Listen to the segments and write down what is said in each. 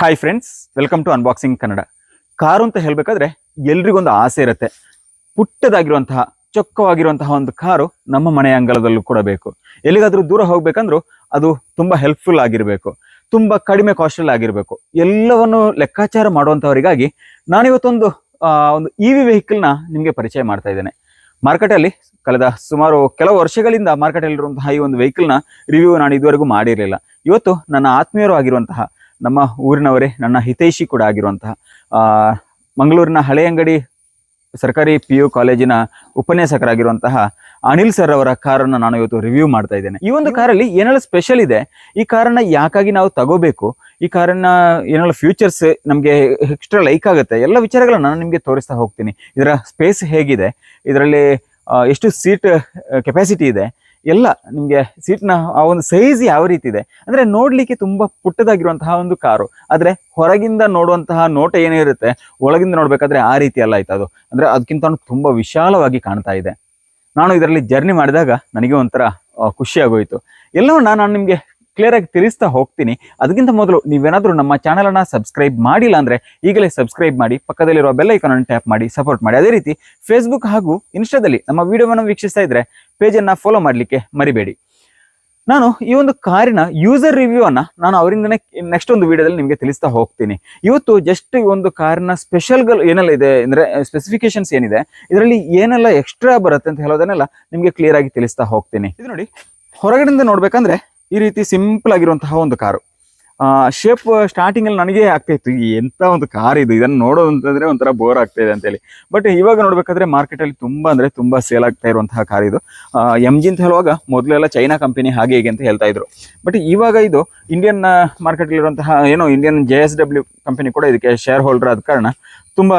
Hi friends welcome to unboxing Kannada car ಅಂತ ಹೇಳಬೇಕಾದ್ರೆ ಎಲ್ರಿಗೊಂದು ಆಸೆ ಇರುತ್ತೆ. ಪುಟ್ಟದಾಗಿರುವಂತಹ, ಚೊಕ್ಕವಾಗಿರುವಂತಹ ಒಂದು ಕಾರು ನಮ್ಮ ಮನೆಯ ಅಂಗಳದಲ್ಲೂ ಕೂಡ ಬೇಕು. ಎಲ್ಲಿಗಾದರೂ ದೂರ ಹೋಗ್ಬೇಕಂದ್ರೂ ಅದು ತುಂಬ ಹೆಲ್ಪ್ಫುಲ್ ಆಗಿರಬೇಕು. ತುಂಬ ಕಡಿಮೆ ಕಾಸ್ಟಲ್ಲಿ ಆಗಿರಬೇಕು. ಎಲ್ಲವನ್ನು ಲೆಕ್ಕಾಚಾರ ಮಾಡುವಂಥವರಿಗಾಗಿ ನಾನಿವತ್ತೊಂದು ಒಂದು ಇ ವಿ ವೆಹಿಕಲ್ನ ನಿಮಗೆ ಪರಿಚಯ ಮಾಡ್ತಾ ಇದ್ದೇನೆ. ಮಾರ್ಕೆಟಲ್ಲಿ ಕಳೆದ ಸುಮಾರು ಕೆಲವು ವರ್ಷಗಳಿಂದ ಮಾರ್ಕೆಟಲ್ಲಿರುವಂತಹ ಈ ಒಂದು ವೆಹಿಕಲ್ನ ರಿವ್ಯೂ ನಾನು ಇದುವರೆಗೂ ಮಾಡಿರಲಿಲ್ಲ. ಇವತ್ತು ನನ್ನ ಆತ್ಮೀಯರು ಆಗಿರುವಂತಹ ನಮ್ಮ ಊರಿನವರೇ, ನನ್ನ ಹಿತೈಷಿ ಕೂಡ ಆಗಿರುವಂತಹ ಮಂಗಳೂರಿನ ಹಳೆ ಅಂಗಡಿ ಸರ್ಕಾರಿ ಪಿ ಯು ಕಾಲೇಜಿನ ಉಪನ್ಯಾಸಕರಾಗಿರುವಂತಹ ಅನಿಲ್ ಸರ್ ಅವರ ಕಾರನ್ನು ನಾನು ಇವತ್ತು ರಿವ್ಯೂ ಮಾಡ್ತಾ ಇದ್ದೇನೆ. ಈ ಒಂದು ಕಾರಲ್ಲಿ ಏನೆಲ್ಲ ಸ್ಪೆಷಲ್ ಇದೆ? ಈ ಕಾರನ್ನ ಯಾಕಾಗಿ ನಾವು ತಗೋಬೇಕು? ಈ ಕಾರನ್ನ ಏನೆಲ್ಲ ಫ್ಯೂಚರ್ಸ್ ನಮಗೆ ಎಕ್ಸ್ಟ್ರಾ ಲೈಕ್ ಆಗುತ್ತೆ? ಎಲ್ಲ ವಿಚಾರಗಳನ್ನ ನಾನು ನಿಮಗೆ ತೋರಿಸ್ತಾ ಹೋಗ್ತೀನಿ. ಇದರ ಸ್ಪೇಸ್ ಹೇಗಿದೆ? ಇದರಲ್ಲಿ ಎಷ್ಟು ಸೀಟ್ ಕೆಪಾಸಿಟಿ ಇದೆ? ಎಲ್ಲ ನಿಮಗೆ ಸೀಟ್ನ ಆ ಒಂದು ಸೈಜ್ ಯಾವ ರೀತಿ ಇದೆ? ಅಂದರೆ ನೋಡಲಿಕ್ಕೆ ತುಂಬ ಪುಟ್ಟದಾಗಿರುವಂತಹ ಒಂದು ಕಾರು. ಆದರೆ ಹೊರಗಿಂದ ನೋಡುವಂತಹ ನೋಟ ಏನಿರುತ್ತೆ ಒಳಗಿಂದ ನೋಡಬೇಕಾದ್ರೆ ಆ ರೀತಿ ಅಲ್ಲ ಆಯ್ತು ಅದು. ಅಂದ್ರೆ ಅದಕ್ಕಿಂತ ತುಂಬ ವಿಶಾಲವಾಗಿ ಕಾಣ್ತಾ ಇದೆ. ನಾನು ಇದರಲ್ಲಿ ಜರ್ನಿ ಮಾಡಿದಾಗ ನನಗೆ ಒಂಥರ ಖುಷಿಯಾಗೋಯಿತು ಎಲ್ಲವನ್ನ ನಾನು ನಿಮಗೆ ಕ್ಲಿಯರ್ ಆಗಿ ತಿಳಿಸ್ತಾ ಹೋಗ್ತೀನಿ. ಅದಕ್ಕಿಂತ ಮೊದಲು ನೀವೇನಾದರೂ ನಮ್ಮ ಚಾನಲ್ ಅನ್ನ ಸಬ್ಸ್ಕ್ರೈಬ್ ಮಾಡಿಲ್ಲ ಅಂದ್ರೆ ಈಗಲೇ ಸಬ್ಸ್ಕ್ರೈಬ್ ಮಾಡಿ, ಪಕ್ಕದಲ್ಲಿರುವ ಬೆಲ್ ಐಕಾನ್ ಅನ್ನು ಟ್ಯಾಪ್ ಮಾಡಿ ಸಪೋರ್ಟ್ ಮಾಡಿ. ಅದೇ ರೀತಿ ಫೇಸ್ಬುಕ್ ಹಾಗೂ ಇನ್ಸ್ಟಾದಲ್ಲಿ ನಮ್ಮ ವಿಡಿಯೋವನ್ನು ವೀಕ್ಷಿಸ್ತಾ ಇದ್ರೆ ಪೇಜ್ ಅನ್ನ ಫಾಲೋ ಮಾಡಲಿಕ್ಕೆ ಮರಿಬೇಡಿ. ನಾನು ಈ ಒಂದು ಕಾರಿನ ಯೂಸರ್ ರಿವ್ಯೂ ಅನ್ನ ನಾನು ಅವರಿಂದನೇ ನೆಕ್ಸ್ಟ್ ಒಂದು ವಿಡಿಯೋದಲ್ಲಿ ನಿಮಗೆ ತಿಳಿಸ್ತಾ ಹೋಗ್ತೀನಿ. ಇವತ್ತು ಜಸ್ಟ್ ಈ ಒಂದು ಕಾರಿನ ಸ್ಪೆಷಲ್ಗಳು ಏನೆಲ್ಲ ಇದೆ ಅಂದ್ರೆ ಸ್ಪೆಸಿಫಿಕೇಶನ್ಸ್ ಏನಿದೆ, ಇದರಲ್ಲಿ ಏನೆಲ್ಲ ಎಕ್ಸ್ಟ್ರಾ ಬರುತ್ತೆ ಅಂತ ಹೇಳೋದನ್ನೆಲ್ಲ ನಿಮಗೆ ಕ್ಲಿಯರ್ ಆಗಿ ತಿಳಿಸ್ತಾ ಹೋಗ್ತೀನಿ. ಇದು ನೋಡಿ, ಹೊರಗಡೆಯಿಂದ ನೋಡ್ಬೇಕಂದ್ರೆ ಈ ರೀತಿ ಸಿಂಪಲ್ ಆಗಿರುವಂತಹ ಒಂದು ಕಾರು ಶೇಪ್ ಸ್ಟಾರ್ಟಿಂಗ್ ಅಲ್ಲಿ ನನಗೆ ಆಗ್ತಾ ಇತ್ತು. ಎಂತ ಒಂದು ಕಾರ್ ಇದು? ಇದನ್ನು ನೋಡೋದು ಅಂತಂದ್ರೆ ಒಂಥರ ಬೋರ್ ಆಗ್ತಾ ಇದೆ ಅಂತೇಳಿ. ಬಟ್ ಇವಾಗ ನೋಡಬೇಕಾದ್ರೆ ಮಾರ್ಕೆಟ್ ಅಲ್ಲಿ ತುಂಬಾ ಅಂದ್ರೆ ತುಂಬಾ ಸೇಲ್ ಆಗ್ತಾ ಇರುವಂತಹ ಕಾರ್ ಇದು. ಎಂ ಜಿ ಅಂತ ಹೇಳುವಾಗ ಮೊದಲೆಲ್ಲ ಚೈನಾ ಕಂಪನಿ ಹಾಗೆ ಹೀಗೆ ಅಂತ ಹೇಳ್ತಾ ಇದ್ರು. ಬಟ್ ಇವಾಗ ಇದು ಇಂಡಿಯನ್ ಮಾರ್ಕೆಟ್ ಇರುವಂತಹ ಏನೋ Indian J S W company ಕೂಡ ಇದಕ್ಕೆ ಶೇರ್ ಹೋಲ್ಡರ್ ಆದ ಕಾರಣ ತುಂಬ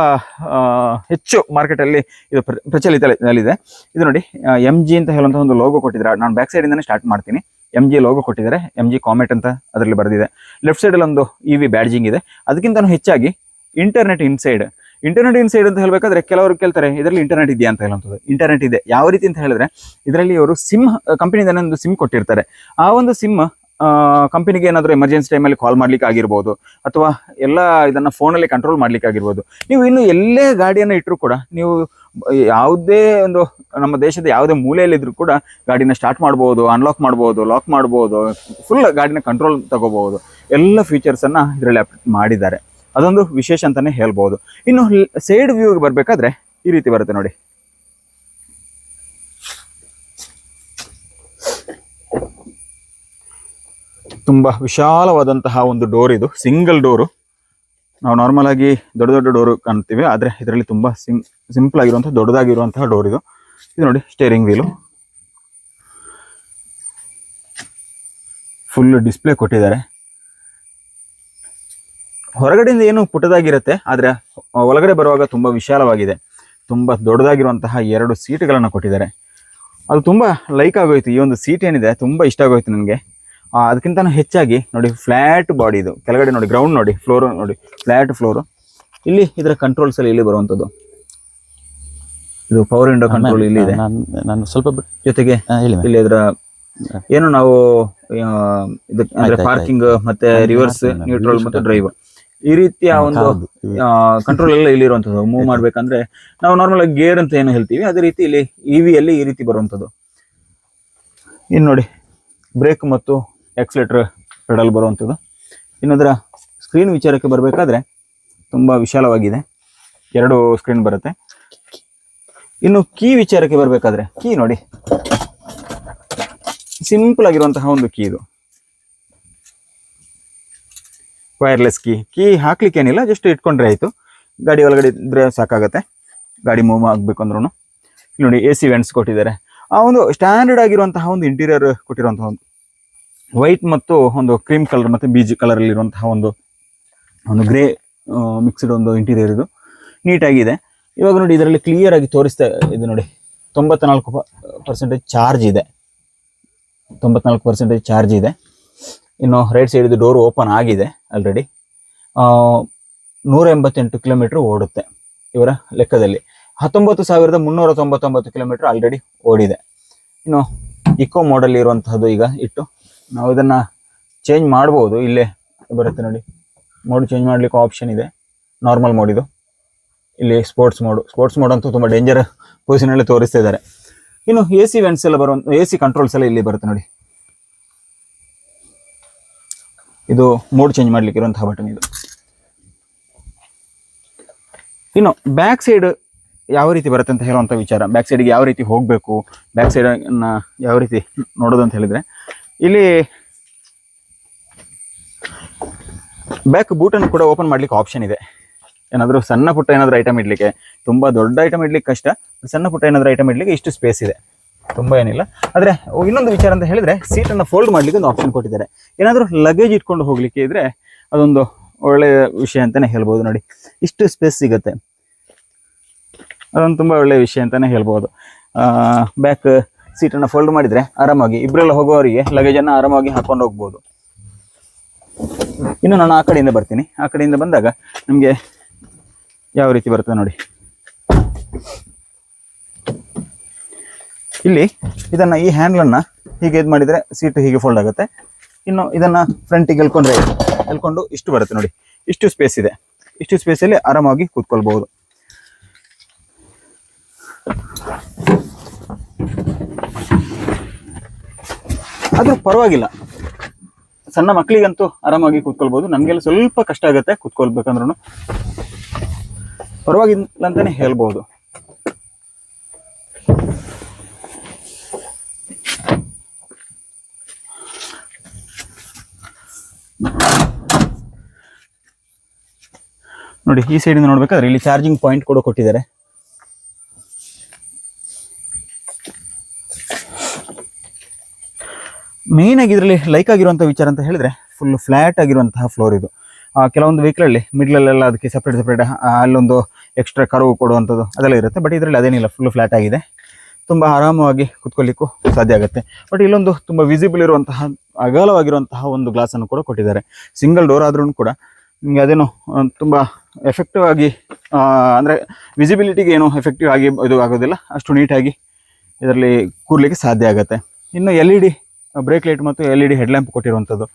ಹೆಚ್ಚು ಮಾರ್ಕೆಟಲ್ಲಿ ಇದು ಪ್ರ- ಪ್ರಚಲಿತದಲ್ಲಿದೆ ಇದು. ನೋಡಿ ಎಂ ಜಿ ಅಂತ ಹೇಳುವಂಥ ಒಂದು ಲೋಗೋ ಕೊಟ್ಟಿದ್ದಾರೆ. ನಾನು ಬ್ಯಾಕ್ ಸೈಡಿಂದನೇ ಸ್ಟಾರ್ಟ್ ಮಾಡ್ತೀನಿ. ಎಂ ಜಿ ಲೋಗೋ ಕೊಟ್ಟಿದ್ದಾರೆ. ಎಂ ಜಿ ಕಾಮೆಟ್ ಅಂತ ಅದರಲ್ಲಿ ಬರೆದಿದೆ. ಲೆಫ್ಟ್ ಸೈಡ್ ಅಲ್ಲಿ ಒಂದು ಇ ವಿ ಬ್ಯಾಡ್ಜಿಂಗ್ ಇದೆ. ಅದಕ್ಕಿಂತ ಹೆಚ್ಚಾಗಿ ಇಂಟರ್ನೆಟ್ ಇನ್ಸೈಡ್ ಇಂಟರ್ನೆಟ್ ಇನ್ಸೈಡ್ ಅಂತ ಹೇಳಬೇಕಾದ್ರೆ ಕೆಲವರು ಕೇಳ್ತಾರೆ, ಇದರಲ್ಲಿ ಇಂಟರ್ನೆಟ್ ಇದೆಯಾ ಅಂತ ಹೇಳುವಂಥದ್ದು. ಇಂಟರ್ನೆಟ್ ಇದೆ. ಯಾವ ರೀತಿ ಅಂತ ಹೇಳಿದ್ರೆ, ಇದರಲ್ಲಿ ಅವರು ಸಿಮ್ ಕಂಪನಿಯಿಂದ ಒಂದು ಸಿಮ್ ಕೊಟ್ಟಿರ್ತಾರೆ. ಆ ಒಂದು ಸಿಮ್ ಕಂಪನಿಗೆ ಏನಾದರೂ ಎಮರ್ಜೆನ್ಸಿ ಟೈಮಲ್ಲಿ ಕಾಲ್ ಮಾಡ್ಲಿಕ್ಕೆ ಆಗಿರ್ಬೋದು, ಅಥವಾ ಎಲ್ಲ ಇದನ್ನು ಫೋನಲ್ಲಿ ಕಂಟ್ರೋಲ್ ಮಾಡ್ಲಿಕ್ಕೆ ಆಗಿರ್ಬೋದು, ನೀವು ಇನ್ನು ಎಲ್ಲೇ ಗಾಡಿಯನ್ನು ಇಟ್ಟರು ಕೂಡ, ನೀವು ಯಾವುದೇ ಒಂದು ನಮ್ಮ ದೇಶದ ಯಾವುದೇ ಮೂಲೆಯಲ್ಲಿದ್ದರೂ ಕೂಡ ಗಾಡಿನ ಸ್ಟಾರ್ಟ್ ಮಾಡ್ಬೋದು ಅನ್ಲಾಕ್ ಮಾಡ್ಬೋದು ಲಾಕ್ ಮಾಡ್ಬೋದು ಫುಲ್ ಗಾಡಿನ ಕಂಟ್ರೋಲ್ ತಗೋಬಹುದು, ಎಲ್ಲ ಫೀಚರ್ಸನ್ನು ಇದರಲ್ಲಿ ಅಪ್ಡೇಟ್ ಮಾಡಿದ್ದಾರೆ. ಅದೊಂದು ವಿಶೇಷ ಅಂತಲೇ ಹೇಳ್ಬೋದು. ಇನ್ನು ಸೈಡ್ ವ್ಯೂಗೆ ಬರಬೇಕಾದ್ರೆ ಈ ರೀತಿ ಬರುತ್ತೆ ನೋಡಿ. ತುಂಬಾ ವಿಶಾಲವಾದಂತಹ ಒಂದು ಡೋರ್ ಇದು, ಸಿಂಗಲ್ ಡೋರು. ನಾವು ನಾರ್ಮಲ್ ಆಗಿ ದೊಡ್ಡ ದೊಡ್ಡ ಡೋರು ಕಾಣ್ತೀವಿ, ಆದರೆ ಇದರಲ್ಲಿ ತುಂಬ ಸಿಂ ಸಿಂಪಲ್ ಆಗಿರುವಂತಹ, ದೊಡ್ಡದಾಗಿರುವಂತಹ ಡೋರ್ ಇದು. ಇದು ನೋಡಿ ಸ್ಟೇರಿಂಗ್ ವೀಲು ಫುಲ್ ಡಿಸ್ಪ್ಲೇ ಕೊಟ್ಟಿದ್ದಾರೆ. ಹೊರಗಡೆಯಿಂದ ಏನು ಪುಟದಾಗಿರುತ್ತೆ, ಆದರೆ ಒಳಗಡೆ ಬರುವಾಗ ತುಂಬ ವಿಶಾಲವಾಗಿದೆ. ತುಂಬ ದೊಡ್ಡದಾಗಿರುವಂತಹ ಎರಡು ಸೀಟ್ಗಳನ್ನು ಕೊಟ್ಟಿದ್ದಾರೆ. ಅದು ತುಂಬ ಲೈಕ್ ಆಗೋಯ್ತು. ಈ ಒಂದು ಸೀಟ್ ಏನಿದೆ, ತುಂಬ ಇಷ್ಟ ಆಗೋಯ್ತು ನನಗೆ. ಅದಕ್ಕಿಂತ ಹೆಚ್ಚಾಗಿ ನೋಡಿ ಫ್ಲಾಟ್ ಬಾಡಿ ಇದು. ಕೆಳಗಡೆ ನೋಡಿ ಗ್ರೌಂಡ್ ನೋಡಿ ಫ್ಲೋರ್ ನೋಡಿ ಫ್ಲಾಟ್ ಫ್ಲೋರ್ ಇಲ್ಲಿ ಇದರ ಕಂಟ್ರೋಲ್ಸ್ ಅಲ್ಲಿ ಇಲ್ಲಿ ಬರುವಂತದ್ದು ಇದು ಪವರ್ ವಿಂಡೋ ಕಂಟ್ರೋಲ್ ಇಲ್ಲಿ ಇದೆ. ನಾನು ಸ್ವಲ್ಪ ಜೊತೆಗೆ. ಇಲ್ಲಿ ಇದರ ಏನು ನಾವು ಅಂದ್ರೆ ಪಾರ್ಕಿಂಗ್ ಮತ್ತೆ ರಿವರ್ಸ್ ನ್ಯೂಟ್ರಲ್ ಮತ್ತೆ ಡ್ರೈವ್ ಈ ರೀತಿಯ ಒಂದು ಕಂಟ್ರೋಲ್ ಎಲ್ಲ ಇಲ್ಲಿ ಇರುವಂತದ್ದು ಮೂವ್ ಮಾಡ್ಬೇಕಂದ್ರೆ ನಾವು ನಾರ್ಮಲ್ ಆಗಿ ಗೇರ್ ಅಂತ ಏನು ಹೇಳ್ತೀವಿ. ಅದೇ ರೀತಿ ಇಲ್ಲಿ ಇವಿ ಅಲ್ಲಿ ಈ ರೀತಿ ಬರುವಂತದ್ದು ಇನ್ನು ನೋಡಿ ಬ್ರೇಕ್ ಮತ್ತು ಎಕ್ಸಲೇಟರ್ ಪೆಡಲ್ ಬರುವಂಥದ್ದು. ಇನ್ನು ಅದರ ಸ್ಕ್ರೀನ್ ವಿಚಾರಕ್ಕೆ ಬರಬೇಕಾದ್ರೆ ತುಂಬ ವಿಶಾಲವಾಗಿದೆ. ಎರಡು ಸ್ಕ್ರೀನ್ ಬರುತ್ತೆ. ಇನ್ನು ಕೀ ವಿಚಾರಕ್ಕೆ ಬರಬೇಕಾದ್ರೆ ಕೀ ನೋಡಿ. ಸಿಂಪಲ್ ಆಗಿರುವಂತಹ ಒಂದು ಕೀ ಇದು. ವೈರ್ಲೆಸ್ ಕೀ ಕೀ ಹಾಕ್ಲಿಕ್ಕೆ ಏನಿಲ್ಲ ಜಸ್ಟ್ ಇಟ್ಕೊಂಡ್ರೆ ಆಯಿತು. ಗಾಡಿ ಒಳಗಡೆ ಇದ್ರೆ ಸಾಕಾಗತ್ತೆ. ಗಾಡಿ ಮೂವ್ ಆಗಬೇಕು ಅಂದ್ರೂ ನೋಡಿ ಎ ಸಿ ವೆಂಟ್ಸ್ ಕೊಟ್ಟಿದ್ದಾರೆ. ಆ ಒಂದು ಸ್ಟ್ಯಾಂಡರ್ಡ್ ಆಗಿರುವಂತಹ ಒಂದು ಇಂಟೀರಿಯರ್ ಕೊಟ್ಟಿರುವಂತಹ ಒಂದು ವೈಟ್ ಮತ್ತು ಒಂದು ಕ್ರೀಮ್ ಕಲರ್ ಮತ್ತು ಬೀಜ್ ಕಲರ್ ಇರುವಂತಹ ಒಂದು ಒಂದು ಗ್ರೇ ಮಿಕ್ಸ್ಡ್ ಒಂದು ಇಂಟೀರಿಯರ್ ಇದು. ನೀಟಾಗಿದೆ. ಇವಾಗ ನೋಡಿ ಇದರಲ್ಲಿ ಕ್ಲಿಯರ್ ಆಗಿ ತೋರಿಸ್ತಾ, ಇದು ನೋಡಿ, ತೊಂಬತ್ನಾಲ್ಕು ಪರ್ಸೆಂಟೇಜ್ ಚಾರ್ಜ್ ಇದೆ. ತೊಂಬತ್ನಾಲ್ಕು ಪರ್ಸೆಂಟೇಜ್ ಚಾರ್ಜ್ ಇದೆ. ಇನ್ನು ರೈಟ್ ಸೈಡ್ ಡೋರ್ ಓಪನ್ ಆಗಿದೆ ಆಲ್ರೆಡಿ ನೂರ ಎಂಬತ್ತೆಂಟು ಕಿಲೋಮೀಟ್ರ್ ಓಡುತ್ತೆ ಇವರ ಲೆಕ್ಕದಲ್ಲಿ. ಹತ್ತೊಂಬತ್ತು ಸಾವಿರದ ಮುನ್ನೂರ ತೊಂಬತ್ತೊಂಬತ್ತು ಕಿಲೋಮೀಟ್ರ್ ಆಲ್ರೆಡಿ ಓಡಿದೆ. ಇನ್ನು ಇಕೋ ಮಾಡಲ್ ಇರುವಂತಹದ್ದು ಈಗ ಇಟ್ಟು ನಾವು ಇದನ್ನು ಚೇಂಜ್ ಮಾಡ್ಬೋದು, ಇಲ್ಲೇ ಬರುತ್ತೆ ನೋಡಿ. ಮೋಡ್ ಚೇಂಜ್ ಮಾಡ್ಲಿಕ್ಕೆ ಆಪ್ಷನ್ ಇದೆ. ನಾರ್ಮಲ್ ಮೋಡ್ ಇದು. ಇಲ್ಲಿ ಸ್ಪೋರ್ಟ್ಸ್ ಮೋಡು ಸ್ಪೋರ್ಟ್ಸ್ ಮೋಡ್ ಅಂತೂ ತುಂಬ ಡೇಂಜರ್ ಪೊಸಿಷನಲ್ಲಿ ತೋರಿಸ್ತಾ ಇದ್ದಾರೆ. ಇನ್ನು ಎ ಸಿ ವೆಂಟ್ಸ್ ಎಲ್ಲ ಬರೋ ಎ ಸಿ ಕಂಟ್ರೋಲ್ಸ್ ಎಲ್ಲ ಇಲ್ಲಿ ಬರುತ್ತೆ ನೋಡಿ. ಇದು ಮೋಡ್ ಚೇಂಜ್ ಮಾಡ್ಲಿಕ್ಕೆ ಇರುವಂತಹ ಬಟನ್ ಇದು. ಇನ್ನು ಬ್ಯಾಕ್ ಸೈಡ್ ಯಾವ ರೀತಿ ಬರುತ್ತೆ ಅಂತ ಹೇಳುವಂಥ ವಿಚಾರ. ಬ್ಯಾಕ್ ಸೈಡಿಗೆ ಯಾವ ರೀತಿ ಹೋಗಬೇಕು? ಬ್ಯಾಕ್ ಸೈಡನ್ನು ಯಾವ ರೀತಿ ನೋಡೋದು ಅಂತ ಹೇಳಿದ್ರೆ ಇಲ್ಲಿ ಬ್ಯಾಕ್ ಬೂಟನ್ನು ಕೂಡ ಓಪನ್ ಮಾಡ್ಲಿಕ್ಕೆ ಆಪ್ಷನ್ ಇದೆ. ಏನಾದರೂ ಸಣ್ಣ ಪುಟ್ಟ ಏನಾದರೂ ಐಟಮ್ ಇಡಲಿಕ್ಕೆ, ತುಂಬ ದೊಡ್ಡ ಐಟಮ್ ಇಡ್ಲಿಕ್ಕೆ ಕಷ್ಟ ಸಣ್ಣ ಪುಟ್ಟ ಏನಾದರೂ ಐಟಮ್ ಇಡ್ಲಿಕ್ಕೆ ಇಷ್ಟು ಸ್ಪೇಸ್ ಇದೆ. ತುಂಬ ಏನಿಲ್ಲ. ಆದರೆ ಇನ್ನೊಂದು ವಿಚಾರ ಅಂತ ಹೇಳಿದ್ರೆ ಸೀಟನ್ನು ಫೋಲ್ಡ್ ಮಾಡ್ಲಿಕ್ಕೆ ಒಂದು ಆಪ್ಷನ್ ಕೊಟ್ಟಿದ್ದಾರೆ. ಏನಾದರೂ ಲಗೇಜ್ ಇಟ್ಕೊಂಡು ಹೋಗಲಿಕ್ಕೆ ಇದ್ದರೆ ಅದೊಂದು ಒಳ್ಳೆಯ ವಿಷಯ ಅಂತಾನೆ ಹೇಳ್ಬೋದು ನೋಡಿ. ಇಷ್ಟು ಸ್ಪೇಸ್ ಸಿಗುತ್ತೆ. ಅದೊಂದು ತುಂಬ ಒಳ್ಳೆಯ ವಿಷಯ ಅಂತಲೇ ಹೇಳ್ಬೋದು. ಬ್ಯಾಕ್ ಸೀಟನ್ನು ಫೋಲ್ಡ್ ಮಾಡಿದ್ರೆ ಆರಾಮಾಗಿ ಇಬ್ಬರೆಲ್ಲ ಹೋಗುವವರಿಗೆ ಲಗೇಜನ್ನು ಆರಾಮಾಗಿ ಹಾಕೊಂಡು ಹೋಗ್ಬೋದು. ಇನ್ನು ನಾನು ಆ ಕಡೆಯಿಂದ ಬರ್ತೀನಿ. ಆ ಕಡೆಯಿಂದ ಬಂದಾಗ ನಿಮಗೆ ಯಾವ ರೀತಿ ಬರ್ತದೆ ನೋಡಿ. ಇಲ್ಲಿ ಇದನ್ನು ಈ ಹ್ಯಾಂಡ್ಲನ್ನು ಹೀಗೆ ಇದು ಮಾಡಿದರೆ ಸೀಟ್ ಹೀಗೆ ಫೋಲ್ಡ್ ಆಗುತ್ತೆ. ಇನ್ನು ಇದನ್ನು ಫ್ರಂಟಿಗೆ ಎಲ್ಕೊಂಡ್ರೆ ಎಲ್ಕೊಂಡು ಇಷ್ಟು ಬರುತ್ತೆ ನೋಡಿ. ಇಷ್ಟು ಸ್ಪೇಸ್ ಇದೆ. ಇಷ್ಟು ಸ್ಪೇಸಲ್ಲಿ ಆರಾಮಾಗಿ ಕೂತ್ಕೊಳ್ಬಹುದು. ಆದ್ರೂ ಪರವಾಗಿಲ್ಲ. ಸಣ್ಣ ಮಕ್ಕಳಿಗಂತೂ ಆರಾಮಾಗಿ ಕೂತ್ಕೊಳ್ಬೋದು. ನಮಗೆಲ್ಲ ಸ್ವಲ್ಪ ಕಷ್ಟ ಆಗುತ್ತೆ ಕೂತ್ಕೊಳ್ಬೇಕಂದ್ರೂ ಪರವಾಗಿಲ್ಲ ಅಂತಾನೆ ಹೇಳ್ಬೋದು. ನೋಡಿ, ಈ ಸೈಡಿಂದ ನೋಡ್ಬೇಕಾದ್ರೆ ಇಲ್ಲಿ ಚಾರ್ಜಿಂಗ್ ಪಾಯಿಂಟ್ ಕೂಡ ಕೊಟ್ಟಿದ್ದಾರೆ. ಮೇನ್ ಆಗಿ ಇದರಲ್ಲಿ ಲೈಕ್ ಆಗಿರುವಂಥ ವಿಚಾರ ಅಂತ ಹೇಳಿದ್ರೆ ಫುಲ್ ಫ್ಲಾಟ್ ಆಗಿರುವಂತಹ ಫ್ಲೋರ್ ಇದು. ಕೆಲವೊಂದು ವೆಹಿಕಲಲ್ಲಿ ಮಿಡ್ಲಲ್ಲೆಲ್ಲ ಅದಕ್ಕೆ ಸಪ್ರೇಟ್ ಸಪ್ರೇಟ್ ಅಲ್ಲೊಂದು ಎಕ್ಸ್ಟ್ರಾ ಕರು ಕೊಡುವಂಥದ್ದು ಅದೆಲ್ಲ ಇರುತ್ತೆ. ಬಟ್ ಇದರಲ್ಲಿ ಅದೇನಿಲ್ಲ ಫುಲ್ ಫ್ಲಾಟ್ ಆಗಿದೆ. ತುಂಬ ಆರಾಮವಾಗಿ ಕುತ್ಕೊಳ್ಳಿಕ್ಕೂ ಸಾಧ್ಯ ಆಗುತ್ತೆ. ಬಟ್ ಇಲ್ಲೊಂದು ತುಂಬ ವಿಸಿಬಲ್ ಇರುವಂತಹ, ಅಗಲವಾಗಿರುವಂತಹ ಒಂದು ಗ್ಲಾಸನ್ನು ಕೂಡ ಕೊಟ್ಟಿದ್ದಾರೆ. ಸಿಂಗಲ್ ಡೋರ್ ಆದ್ರೂ ಕೂಡ ನಿಮಗೆ ಅದೇನು ತುಂಬ ಎಫೆಕ್ಟಿವ್ ಆಗಿ ಅಂದ್ರೆ ವಿಸಿಬಿಲಿಟಿಗೆ ಏನು ಎಫೆಕ್ಟಿವ್ ಆಗಿ ಇದು ಆಗೋದಿಲ್ಲ. ಅಷ್ಟು ನೀಟಾಗಿ ಇದರಲ್ಲಿ ಕೂರ್ಲಿಕ್ಕೆ ಸಾಧ್ಯ ಆಗುತ್ತೆ. ಇನ್ನು L E D brake light ಮತ್ತು ಎಲ್ ಇ ಡಿ ಹೆಡ್ಲ್ಯಾಂಪ್ ಕೊಟ್ಟಿರುವಂಥದ್ದು.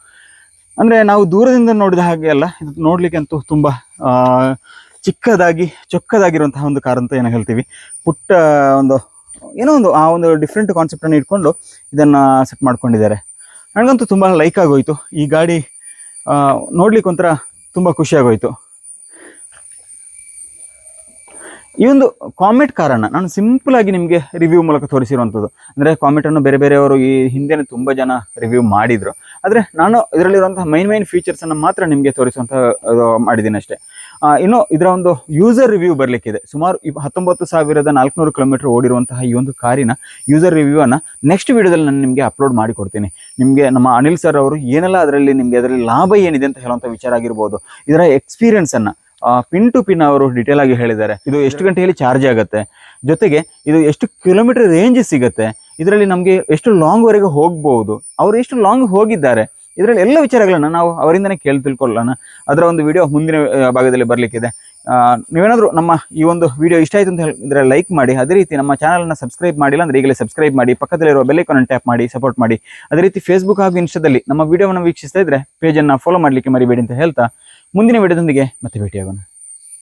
ಅಂದರೆ ನಾವು ದೂರದಿಂದ ನೋಡಿದ ಹಾಗೆ ಅಲ್ಲ, ಇದು ನೋಡಲಿಕ್ಕೆ ಅಂತೂ ತುಂಬ ಚಿಕ್ಕದಾಗಿ, ಚೊಕ್ಕದಾಗಿರುವಂತಹ ಒಂದು ಕಾರ್ ಅಂತ ಏನೋ ಹೇಳ್ತೀವಿ. ಪುಟ್ಟ, ಒಂದು, ಏನೋ ಒಂದು, ಆ ಒಂದು ಡಿಫ್ರೆಂಟ್ ಕಾನ್ಸೆಪ್ಟನ್ನು ಇಟ್ಕೊಂಡು ಇದನ್ನು ಸೆಟ್ ಮಾಡ್ಕೊಂಡಿದ್ದಾರೆ. ನನಗಂತೂ ತುಂಬ ಲೈಕ್ ಆಗೋಯ್ತು. ಈ ಗಾಡಿ ನೋಡ್ಲಿಕ್ಕೆ ಒಂಥರ ತುಂಬ ಖುಷಿ ಆಗೋಯ್ತು ಈ ಒಂದು ಕಾಮೆಟ್ ಕಾರಣ ನಾನು ಸಿಂಪಲ್ ಆಗಿ ನಿಮಗೆ ರಿವ್ಯೂ ಮೂಲಕ ತೋರಿಸಿರುವಂಥದ್ದು ಅಂದರೆ ಕಾಮೆಟನ್ನು ಬೇರೆ ಬೇರೆಯವರು ಈ ಹಿಂದೆನೇ ತುಂಬ ಜನ ರಿವ್ಯೂ ಮಾಡಿದರು. ಆದರೆ ನಾನು ಇದರಲ್ಲಿರುವಂಥ ಮೈನ್ ಮೈನ್ ಫೀಚರ್ಸನ್ನು ಮಾತ್ರ ನಿಮಗೆ ತೋರಿಸುವಂಥ ಮಾಡಿದ್ದೀನಿ ಅಷ್ಟೇ. ಇನ್ನು ಇದರ ಒಂದು ಯೂಸರ್ ರಿವ್ಯೂ ಬರಲಿಕ್ಕಿದೆ. ಸುಮಾರು ಹತ್ತೊಂಬತ್ತು ಸಾವಿರದ ನಾಲ್ಕುನೂರು ಕಿಲೋಮೀಟರ್ ಓಡಿರುವಂತಹ ಈ ಒಂದು ಕಾರಿನ ಯೂಸರ್ ರಿವ್ಯೂವನ್ನು ನೆಕ್ಸ್ಟ್ ವೀಡಿಯೋದಲ್ಲಿ ನಾನು ನಿಮಗೆ ಅಪ್ಲೋಡ್ ಮಾಡಿ ಕೊಡ್ತೀನಿ ನಿಮಗೆ ನಮ್ಮ ಅನಿಲ್ ಸರ್ ಅವರು ಏನೆಲ್ಲ ಅದರಲ್ಲಿ ನಿಮಗೆ ಅದರಲ್ಲಿ ಲಾಭ ಏನಿದೆ ಅಂತ ಹೇಳುವಂಥ ವಿಚಾರ ಆಗಿರ್ಬೋದು. ಇದರ ಎಕ್ಸ್ಪೀರಿಯನ್ಸನ್ನು ಪಿನ್ ಟು ಪಿನ್ ಅವರು ಡೀಟೇಲ್ ಆಗಿ ಹೇಳಿದ್ದಾರೆ. ಇದು ಎಷ್ಟು ಗಂಟೆಯಲ್ಲಿ ಚಾರ್ಜ್ ಆಗುತ್ತೆ? ಜೊತೆಗೆ ಇದು ಎಷ್ಟು ಕಿಲೋಮೀಟರ್ ರೇಂಜ್ ಸಿಗುತ್ತೆ? ಇದರಲ್ಲಿ ನಮಗೆ ಎಷ್ಟು ಲಾಂಗ್ವರೆಗೆ ಹೋಗ್ಬೋದು? ಅವರು ಎಷ್ಟು ಲಾಂಗ್ ಹೋಗಿದ್ದಾರೆ? ಇದರಲ್ಲಿ ಎಲ್ಲ ವಿಚಾರಗಳನ್ನು ನಾವು ಅವರಿಂದನೇ ಕೇಳಿ ತಿಳ್ಕೊಳ್ಳೋಣ. ಅದರ ಒಂದು ವಿಡಿಯೋ ಮುಂದಿನ ಭಾಗದಲ್ಲಿ ಬರಲಿಕ್ಕಿದೆ. ನೀವೇನಾದರೂ ನಮ್ಮ ಈ ಒಂದು ವಿಡಿಯೋ ಇಷ್ಟ ಆಯಿತು ಅಂತ ಹೇಳಿದ್ರೆ ಲೈಕ್ ಮಾಡಿ, ಅದೇ ರೀತಿ ನಮ್ಮ ಚಾನಲನ್ನು ಸಬ್ಸ್ಕ್ರೈಬ್ ಮಾಡಿಲ್ಲ ಅಂದರೆ ಈಗಲೇ ಸಬ್ಸ್ಕ್ರೈಬ್ ಮಾಡಿ, ಪಕ್ಕದಲ್ಲಿರುವ ಬೆಲ್ಲೈಕನ್ನು ಟ್ಯಾಪ್ ಮಾಡಿ ಸಪೋರ್ಟ್ ಮಾಡಿ. ಅದೇ ರೀತಿ ಫೇಸ್ಬುಕ್ ಹಾಗೂ ಇನ್ಸ್ಟಾದಲ್ಲಿ ನಮ್ಮ ವಿಡಿಯೋವನ್ನು ವೀಕ್ಷಿಸ್ತಾ ಇದ್ದರೆ ಪೇಜನ್ನು ಫಾಲೋ ಮಾಡಲಿಕ್ಕೆ ಮರಿಬೇಡಿ ಅಂತ ಹೇಳ್ತಾ, ಮುಂದಿನ ವಿಡಿಯೋದೊಂದಿಗೆ ಮತ್ತೆ ಭೇಟಿಯಾಗೋಣ.